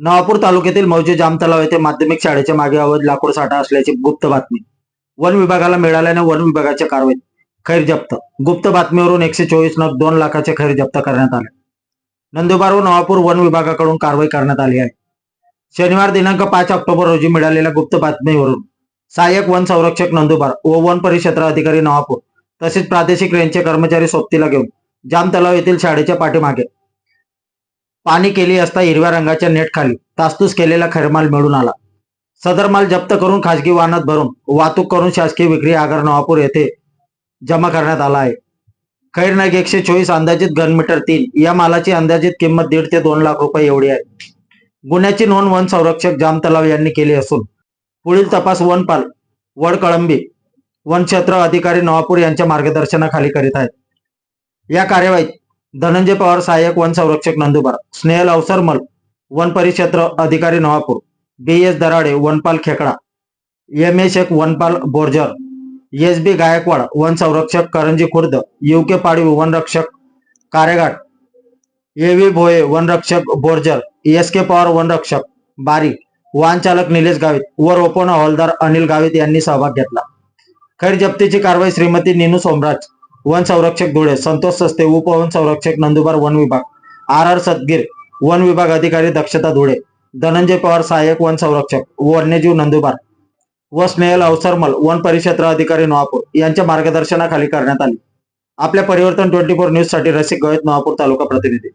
नवापूर तालुक्यातील मौजे जाम तलाव येथे माध्यमिक शाळेच्या मागे अवैध लाकूड साठा असल्याची गुप्त बातमी. वन विभागाला मिळाल्याने वन विभागाच्या कारवाईत खैर जप्त. गुप्त बातमीवरून एकशे चोवीस नग दोन लाखाचे खैर जप्त करण्यात आले. नंदुरबार व नवापूर वन विभागाकडून कारवाई करण्यात आली आहे. शनिवार दिनांक पाच ऑक्टोबर रोजी मिळालेल्या गुप्त बातमीवरून सहाय्यक वन संरक्षक नंदुरबार व वन परिक्षेत्र अधिकारी नवापूर तसेच प्रादेशिक रेंजचे कर्मचारी सोबतीला घेऊन जाम तलाव येथील शाळेच्या पाठीमागे पाणी केली असता हिरव्या रंगाच्या नेट खाली केलेला खैरमाल मिळून आला. सदर माल जप्त करून खासगी वाहनात भरून वाहतूक करून शासकीय विक्री आगार नवापूर येथे जमा करण्यात आला आहे. खैर नग एकशे चोवीस अंदाजित घनमीटर तीन या मालाची अंदाजित किंमत दीड ते दोन लाख रुपये एवढी आहे. गुन्ह्याची नोंद वन संरक्षक जाम तलाव यांनी केली असून पुढील तपास वनपाल वडकळंबी वन क्षेत्र अधिकारी नवापूर यांच्या मार्गदर्शनाखाली करीत आहेत. या कार्यवाहीत धनंजय पवार सहाय्यक वन संरक्षक नंदुरबार स्नेहल अवसरमल वन परिक्षेत्र अधिकारी नवापूर बी एस दराडे वनपाल खेकडा एम ए शेख वनपाल बोर्जर एस बी गायकवाड वन संरक्षक करंजी खुर्द यू के पाडवी वनरक्षक कारेघाट ए व्ही भोये वनरक्षक बोर्जर एस के पवार वनरक्षक बारी वाहनचालक निलेश गावित व रोपोना हवालदार अनिल गावित यांनी सहभाग घेतला. खैर जप्तीची कारवाई श्रीमती निनू सोमराज वन संरक्षक धुळे संतोष सस्ते उपवन संरक्षक नंदुरबार वन विभाग आर आर सदगीर वन विभाग अधिकारी दक्षता धुळे धनंजय पवार सहाय्यक वन संरक्षक वन्यजीव नंदुरबार व स्नेहल अवसरमल वन परिक्षेत्र अधिकारी नवापूर यांच्या मार्गदर्शनाखाली करण्यात आली. आपल्या परिवर्तन ट्वेंटी फोर न्यूजसाठी रसिक गवत नवापूर तालुका प्रतिनिधी.